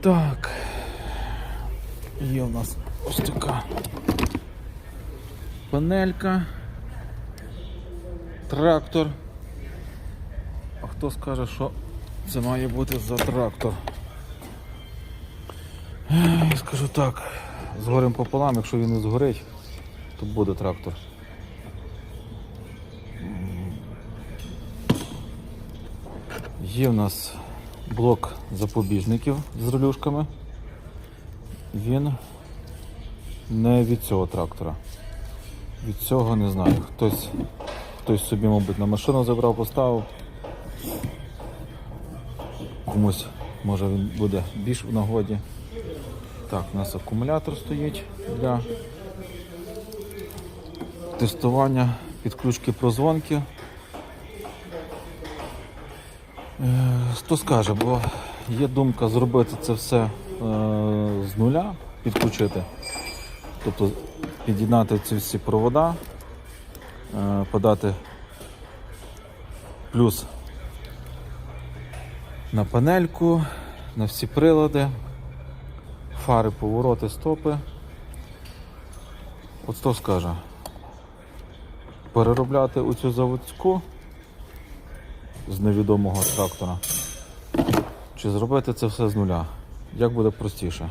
Так. Є у нас ось така панелька. Трактор. А хто скаже, що це має бути за трактор? Скажу так, згорем пополам, якщо він не згорить, то буде трактор. Є в нас блок запобіжників з релюшками. Він не від цього трактора. Від цього не знаю. Хтось, хтось собі, мабуть, на машину забрав, поставив. Комусь може він буде більш в нагоді. Так, у нас акумулятор стоїть для тестування підключки прозвонки. Хто скаже, бо є думка зробити це все е, з нуля, підключити. Тобто під'єднати ці всі провода, е, подати плюс на панельку, на всі прилади, фари, повороти, стопи. От хто скаже, переробляти у цю заводську з невідомого трактора. Чи зробити це все з нуля? Як буде простіше?